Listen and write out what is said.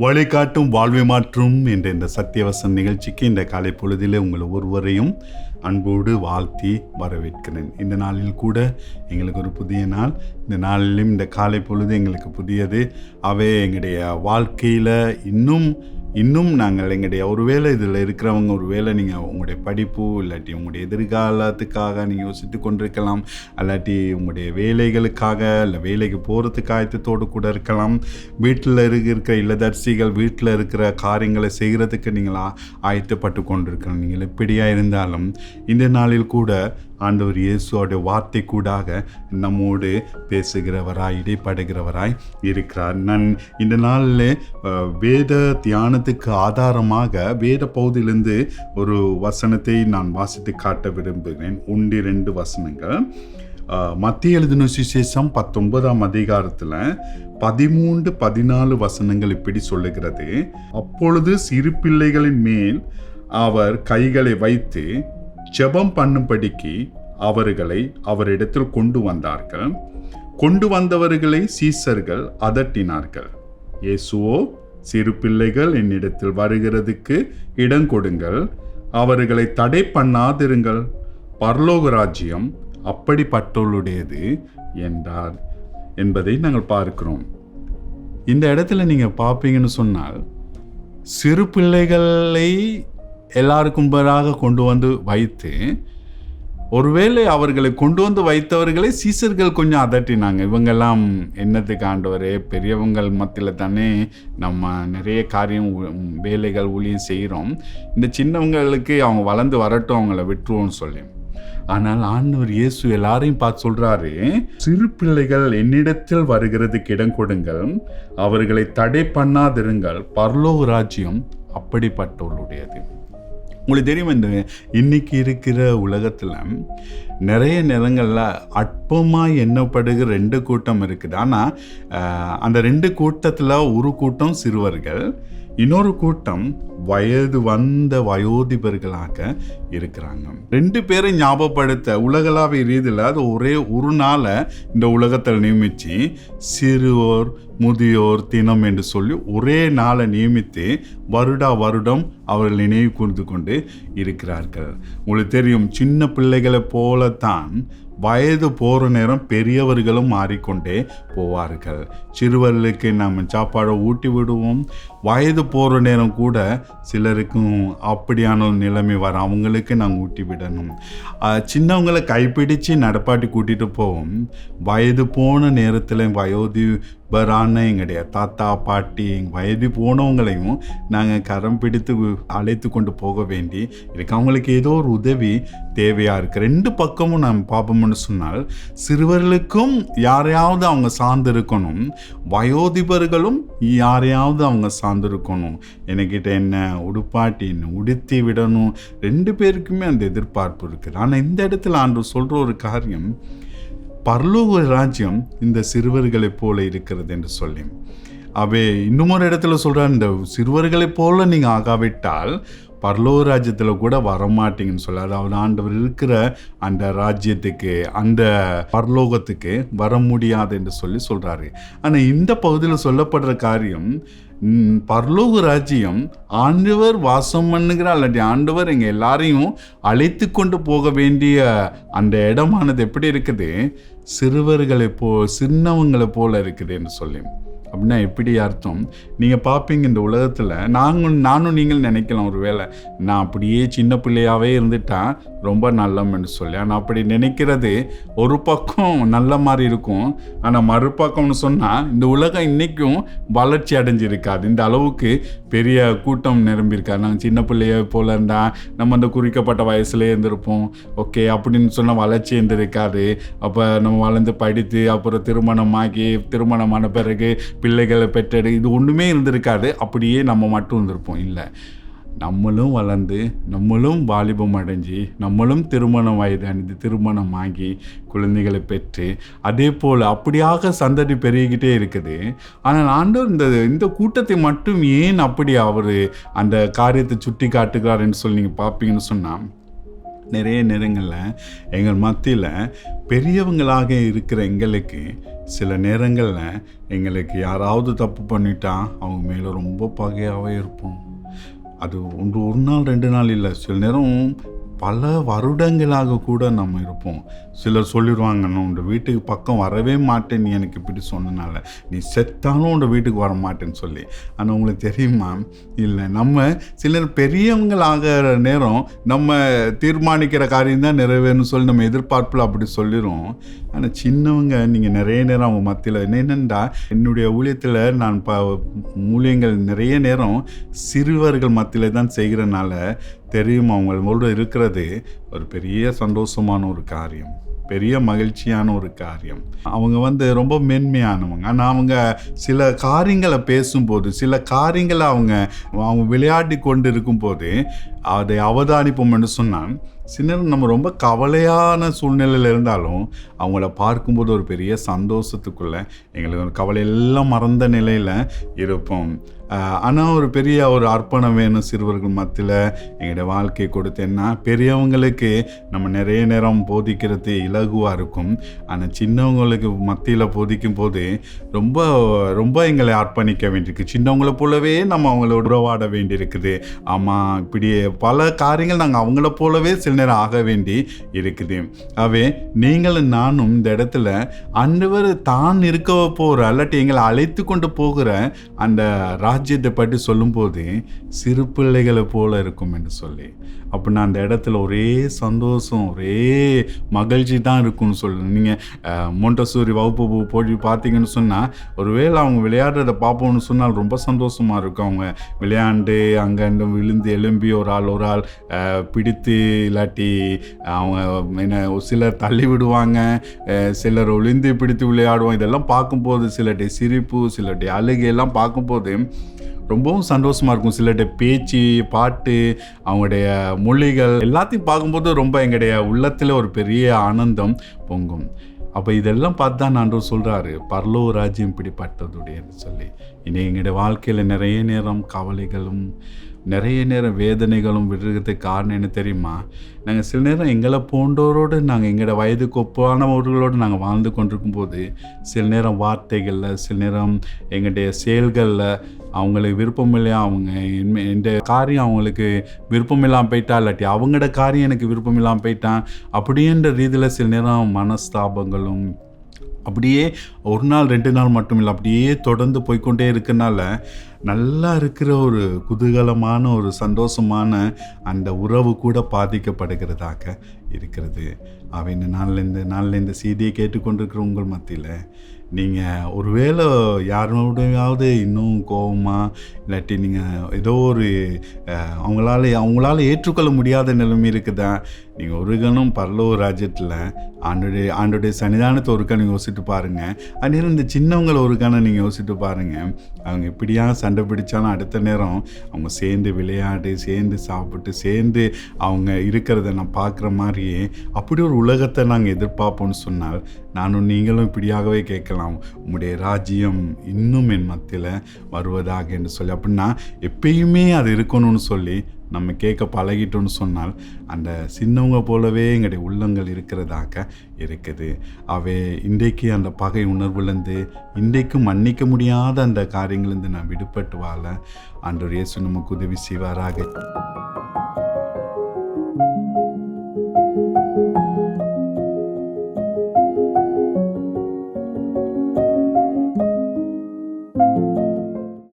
வழிகாட்டும் வாழ்வை மாற்றும் என்ற இந்த சத்தியவசன் நிகழ்ச்சிக்கு இந்த காலை பொழுதிலே உங்கள் ஒருவரையும் அன்போடு வாழ்த்தி வரவேற்கிறேன். இந்த நாளில் கூட எங்களுக்கு ஒரு புதிய நாள். இந்த நாளிலும் இந்த காலை பொழுது எங்களுக்கு புதியது. அவை எங்களுடைய வாழ்க்கையில் இன்னும் இன்னும் நாங்கள் எங்களுடைய ஒருவேளை இதில் இருக்கிறவங்க ஒரு வேளை நீங்கள் உங்களுடைய படிப்பு இல்லாட்டி உங்களுடைய எதிர்காலத்துக்காக நீங்கள் யோசித்து கொண்டிருக்கலாம் இல்லாட்டி உங்களுடைய வேலைகளுக்காக இல்லை வேலைக்கு போகிறதுக்கு ஆயத்தத்தோடு கூட இருக்கலாம். வீட்டில் இருக்கிற இல்லதரிசிகள் வீட்டில் இருக்கிற காரியங்களை செய்கிறதுக்கு நீங்கள் ஆயத்தப்பட்டு கொண்டிருக்கலாம். நீங்கள் எப்படியாக இருந்தாலும் இந்த நாளில் கூட ஆண்டவர் இயேசுவோட வார்த்தை கூடாக நம்மோடு பேசுகிறவராய் இடைப்படுகிறவராய் இருக்கிறார். நான் இந்த நாளில் வேத தியானத்துக்கு ஆதாரமாக வேத பகுதியிலிருந்து ஒரு வசனத்தை நான் வாசித்து காட்ட விரும்புகிறேன். ஒன்று ரெண்டு வசனங்கள். மத்திய எழுதின சுசேஷம் பத்தொன்பதாம் அதிகாரத்தில் பதிமூன்று பதினாலு வசனங்கள் இப்படி சொல்லுகிறது. அப்பொழுது சிறு பிள்ளைகளின் மேல் அவர் கைகளை வைத்து ஜெபம் பண்ணும்படிக்கு அவர்களை அவரிடத்தில் கொண்டு வந்தார்கள். கொண்டு வந்தவர்களை சீசர்கள் அதட்டினார்கள். இயேசுவோ சிறு பிள்ளைகள் என்னிடத்தில் வருகிறதுக்கு இடம் கொடுங்கள். அவர்களை தடை பண்ணாதிருங்கள். பரலோக ராஜ்யம் அப்படிப்பட்டவளுடையது என்றார் என்பதை நாங்கள் பார்க்கிறோம். இந்த இடத்துல நீங்கள் பார்ப்பீங்கன்னு சொன்னால் சிறு பிள்ளைகளை எல்லாருக்கும் முன்பதாக கொண்டு வந்து வைத்து ஒருவேளை அவர்களை கொண்டு வந்து வைத்தவர்களை சீசர்கள் கொஞ்சம் அதட்டினாங்க. இவங்கெல்லாம் என்னத்துக்கு ஆண்டவரே பெரியவங்கள் மத்தியில் தானே நம்ம நிறைய காரியம் வேலைகள் ஊழியம் செய்கிறோம் இந்த சின்னவங்களுக்கு அவங்க வளர்ந்து வரட்டும் அவங்கள விட்டுருவோம்னு சொல்லி. ஆனால் ஆண்டவர் இயேசு எல்லாரையும் பார்த்து சொல்கிறாரு சிறு பிள்ளைகள் என்னிடத்தில் வருகிறதுக்கு இடம் கொடுங்கள். அவர்களை தடை பண்ணாதிருங்கள். பரலோக ராஜ்யம் அப்படிப்பட்டவர்களுடையது உங்களுக்கு தெரியும் இந்த இன்னைக்கு இருக்கிற உலகத்தில் நிறைய நேரங்களில் அற்பமாக எண்ணப்படுகிற ரெண்டு கூட்டம் இருக்குது. ஆனால் அந்த ரெண்டு கூட்டத்தில் ஒரு கூட்டம் சிறுவர்கள் இன்னொரு கூட்டம் வயது வந்த வயோதிபர்களாக இருக்கிறாங்க. ரெண்டு பேரை ஞாபகப்படுத்த உலகளாவிய ரீதியில் அது ஒரே ஒரு நாளை இந்த உலகத்தில் நியமித்து சிறுவோர் முதியோர் தினம் என்று சொல்லி ஒரே நாளை நியமித்து வருடா வருடம் அவர்கள் நினைவு கூர்ந்து கொண்டு இருக்கிறார்கள். உங்களுக்கு தெரியும் சின்ன பிள்ளைகளை போலத்தான் வயது போகிற நேரம் பெரியவர்களும் மாறிக்கொண்டே போவார்கள். சிறுவர்களுக்கு நாம் சாப்பாடை ஊட்டி விடுவோம். வயது போகிற நேரம் கூட சிலருக்கும் அப்படியான ஒரு நிலைமை வரும் அவங்களுக்கு நாங்கள் ஊட்டி விடணும். சின்னவங்களை கைப்பிடித்து நடப்பாட்டி கூட்டிகிட்டு போவோம். வயது போன நேரத்தில் வயோதி வயோதிபரான எங்களுடைய தாத்தா பாட்டி எங்கள் வயது போனவங்களையும் நாங்கள் கரம் பிடித்து அழைத்து கொண்டு போக வேண்டி இருக்கு. அவங்களுக்கு ஏதோ ஒரு உதவி தேவையாக இருக்குது ரெண்டு பக்கமும் நாம் பார்ப்போம்னு சொன்னால் சிறுவர்களுக்கும் யாரையாவது அவங்க சார்ந்து இருக்கணும் வயோதிபர்களும் யாரையாவது அவங்க சார்ந்திருக்கணும். என்கிட்ட என்ன உடுப்பாட்டி என்ன உடுத்தி விடணும் ரெண்டு பேருக்குமே அந்த எதிர்பார்ப்பு இருக்குது ஆனால் இந்த இடத்துல ஆண்டு சொல்கிற ஒரு காரியம் பரலோக ராஜ்யம் இந்த சிறுவர்களைப் போல இருக்கிறது என்று சொல்லி. அவை இன்னும் ஒரு இடத்துல சொல்கிறார் இந்த சிறுவர்களைப் போல நீங்கள் ஆகாவிட்டால் பரலோக ராஜ்யத்தில் கூட வரமாட்டீங்கன்னு சொல்லி அதாவது ஆண்டவர் இருக்கிற அந்த ராஜ்யத்துக்கு அந்த பரலோகத்துக்கு வர முடியாது என்று சொல்லி சொல்கிறாரு ஆனால் இந்த பகுதியில் சொல்லப்படுற காரியம் பர்லோக பரலோக ராஜ்யம் ஆண்டவர் வாசம் பண்ணுகிற அல்லாட்டி ஆண்டவர் எங்கள் எல்லாரையும் அழைத்து கொண்டு போக வேண்டிய அந்த இடமானது எப்படி இருக்குது? சிறுவர்களை போ சின்னவங்களை போல இருக்குது என்று சொல்லி. அப்படின்னா எப்படி அர்த்தம்? நீங்கள் பார்ப்பீங்க இந்த உலகத்தில் நாங்கள் நானும் நீங்கள் நினைக்கலாம் ஒரு வேளை நான் அப்படியே சின்ன பிள்ளையாகவே இருந்துட்டா ரொம்ப நல்லம்னு சொல்லி. ஆனால் அப்படி நினைக்கிறது ஒரு பக்கம் நல்ல மாதிரி இருக்கும். ஆனால் மறுபக்கம்னு சொன்னால் இந்த உலகம் இன்றைக்கும் வளர்ச்சி அடைஞ்சிருக்காது. இந்த அளவுக்கு பெரிய கூட்டம் நிரம்பியிருக்காது. நாங்கள் சின்ன பிள்ளைய போல இருந்தால் நம்ம அந்த குறிக்கப்பட்ட வயசுலேயே இருந்திருப்போம். ஓகே அப்படின்னு சொன்னால் வளர்ச்சி இருந்திருக்காது. அப்போ நம்ம வளர்ந்து படித்து அப்புறம் திருமணமாகி திருமணமான பிறகு பிள்ளைகளை பெற்றெடு இது ஒன்றுமே இருந்திருக்காது. அப்படியே நம்ம மட்டும் இருந்திருப்போம். இல்லை. நம்மளும் வளர்ந்து நம்மளும் வாலிபம் அடைஞ்சு நம்மளும் திருமணம் வயது அணிந்து திருமணம் ஆகி குழந்தைகளை பெற்று அதே போல் அப்படியாக சந்ததி பெருகிக்கிட்டே இருக்குது. ஆனால் ஆண்டவர் இந்த இந்த கூட்டத்தை மட்டும் ஏன் அப்படி அவர் அந்த காரியத்தை சுட்டி காட்டுகிறாருன்னு சொல்லி நீங்கள் பார்ப்பீங்கன்னு சொன்னால் நிறைய நேரங்களில் எங்கள் மத்தியில் பெரியவங்களாக இருக்கிற எங்களுக்கு சில நேரங்களில் எங்களுக்கு யாராவது தப்பு பண்ணிட்டா அவங்க மேலே ரொம்ப பகையாகவே இருப்போம். அது ஒன்று ஒரு நாள் ரெண்டு நாள் இல்லை. சில நேரம் பல வருடங்களாக கூட நம்ம இருப்போம். சிலர் சொல்லிடுவாங்க நான் உன் வீட்டுக்கு பக்கம் வரவே மாட்டேன். நீ எனக்கு இப்படி சொன்னனால. நீ செத்தாலும் உன் வீட்டுக்கு வர மாட்டேன்னு சொல்லி. ஆனால் உங்களுக்கு தெரியுமா? இல்லை நம்ம சிலர் பெரியவங்களாகிற நேரம் நம்ம தீர்மானிக்கிற காரியம் தான் நிறைவேறும்னு சொல்லி நம்ம எதிர்பார்ப்பில் அப்படி சொல்லிடும் ஆனால் சின்னவங்க நீங்கள் நிறைய நேரம் அவங்க மத்தியில் என்னென்னா என்னுடைய ஊழியத்தில் நான் ப ஊழியங்கள் நிறைய நேரம் சிறுவர்கள் மத்தியில் தான் செய்கிறனால தெரியும் அவங்களோட இருக்கிறது ஒரு பெரிய சந்தோஷமான ஒரு காரியம் பெரிய மகிழ்ச்சியான ஒரு காரியம். அவங்க வந்து ரொம்ப மென்மையானவங்க. ஆனால் அவங்க சில காரியங்களை பேசும்போது சில காரியங்களை அவங்க அவங்க விளையாடி கொண்டு இருக்கும்போது அதை அவதானிப்போம்னு சொன்னால் சின்ன நம்ம ரொம்ப கவலையான சூழ்நிலையில் இருந்தாலும் அவங்கள பார்க்கும்போது ஒரு பெரிய சந்தோஷத்துக்குள்ளே எங்களுக்கு ஒரு கவலையெல்லாம் மறந்த நிலையில் இருப்போம். ஆனால் ஒரு பெரிய ஒரு அர்ப்பணம் வேணும் சிறுவர்கள் மத்தியில். எங்களுடைய வாழ்க்கையை கொடுத்தேன்னா பெரியவங்களுக்கு நம்ம நிறைய நேரம் போதிக்கிறது இலகுவாக இருக்கும். ஆனால் சின்னவங்களுக்கு மத்தியில் போதிக்கும் போது ரொம்ப ரொம்ப எங்களை அர்ப்பணிக்க வேண்டியிருக்கு. சின்னவங்களை போலவே நம்ம அவங்கள உறவாட வேண்டியிருக்குது. ஆமாம் இப்படி பல காரியங்கள் நாங்கள் அவங்கள போலவே சில நேரம் ஆக வேண்டி இருக்குது. ஆகவே நீங்களும் நானும் இந்த இடத்துல அன்றுவர் தான் இருக்க போகிற அல்லாட்டி எங்களை அழைத்து கொண்டு போகிற அந்த ராஜ்யத்தை பற்றி சொல்லும்போது சிறு பிள்ளைகளை போல இருக்கும் என்று சொல்லி. அப்படின்னா அந்த இடத்துல ஒரே சந்தோஷம் ஒரே மகிழ்ச்சி தான் இருக்கும்னு சொல்லணும் நீங்கள் மொண்டசூரி வகுப்பு போய் பார்த்தீங்கன்னு சொன்னால் ஒருவேளை அவங்க விளையாடுறத பார்ப்போம்னு சொன்னால் ரொம்ப சந்தோஷமாக இருக்கும். அவங்க விளையாண்டு அங்கே விழுந்து எழும்பி ஒரு ஆள் ஒரு ஆள் பிடித்து இல்லாட்டி அவங்க என்ன சிலர் தள்ளி விடுவாங்க சிலர் ஒளிந்து பிடித்து விளையாடுவோம். இதெல்லாம் பார்க்கும்போது சிலருடைய சிரிப்பு சிலருடைய அழுகையெல்லாம் பார்க்கும்போது ரொம்பவும் சந்தோஷமாக இருக்கும். சிலருடைய பேச்சு பாட்டு அவங்களுடைய மொழிகள் எல்லாத்தையும் பார்க்கும்போது ரொம்ப எங்களுடைய உள்ளத்தில் ஒரு பெரிய ஆனந்தம் பொங்கும். அப்போ இதெல்லாம் பார்த்து தான் நான் சொல்கிறாரு பரலோ ராஜ்யம் பிடிப்பட்டதுடையன்னு சொல்லி. இனி எங்களுடைய வாழ்க்கையில் நிறைய நேரம் கவலைகளும் நிறைய நேரம் வேதனைகளும் விடுறதுக்கு காரணம் என்ன தெரியுமா? நாங்கள் சில நேரம் எங்களை போன்றவரோடு நாங்கள் எங்களோட வயதுக்கு ஒப்பானவர்களோடு நாங்கள் வாழ்ந்து கொண்டிருக்கும் போது சில நேரம் வார்த்தைகளில் சில நேரம் எங்களுடைய செயல்களில் அவங்களுக்கு விருப்பம் இல்லையா அவங்க இந்த காரியம் அவங்களுக்கு விருப்பம் இல்லாமல் போயிட்டா இல்லாட்டி அவங்களோட காரியம் எனக்கு விருப்பம் இல்லாமல் போயிட்டான் அப்படின்ற ரீதியில் சில நேரம் மனஸ்தாபங்களும் அப்படியே ஒரு நாள் ரெண்டு நாள் மட்டும் இல்லை அப்படியே தொடர்ந்து போய்கொண்டே இருக்கனால நல்லா இருக்கிற ஒரு குதூகலமான ஒரு சந்தோஷமான அந்த உறவு கூட பாதிக்கப்படுகிறதாக இருக்கிறது. அவை இந்த நாளில் இந்த நாளில் இந்த செய்தியை கேட்டுக்கொண்டிருக்கிற உங்கள் மத்தியில் நீங்கள் ஒருவேளை யாரோடையாவது இன்னும் கோபமாக இல்லாட்டி நீங்கள் ஏதோ ஒரு அவங்களால அவங்களால ஏற்றுக்கொள்ள முடியாத நிலைமை இருக்குதா? நீங்கள் ஒரு கணம் பரலோ ராஜ்யத்தில் ஆண்டுடைய ஆண்டுடைய சன்னிதானத்தை ஒரு கணம் யோசித்து பாருங்கள் அதே இந்த சின்னவங்களை ஒரு கணம் நீங்கள் யோசிச்சுட்டு பாருங்கள் அவங்க இப்படியா சண்டை பிடிச்சாலும் அடுத்த நேரம் அவங்க சேர்ந்து விளையாடி சேர்ந்து சாப்பிட்டு சேர்ந்து அவங்க இருக்கிறத நான் பார்க்குற மாதிரி மாதிரியே அப்படி ஒரு உலகத்தை நாங்கள் எதிர்பார்ப்போம்னு சொன்னால் நானும் நீங்களும் இப்படியாகவே கேட்கலாம். உங்களுடைய ராஜ்யம் இன்னும் என் மத்தியில் வருவதாக என்று சொல்லி அப்படின்னா எப்பயுமே அது இருக்கணும்னு சொல்லி நம்ம கேட்க பழகிட்டோம்னு சொன்னால் அந்த சின்னவங்க போலவே எங்களுடைய உள்ளங்கள் இருக்கிறதாக இருக்குது. அவை இன்றைக்கு அந்த பகை உணர்வுலேருந்து இன்றைக்கு மன்னிக்க முடியாத அந்த காரியங்கள்லேருந்து நான் விடுபட்டு வாழ ஆண்டவர் இயேசு நமக்கு உதவி செய்வாராக.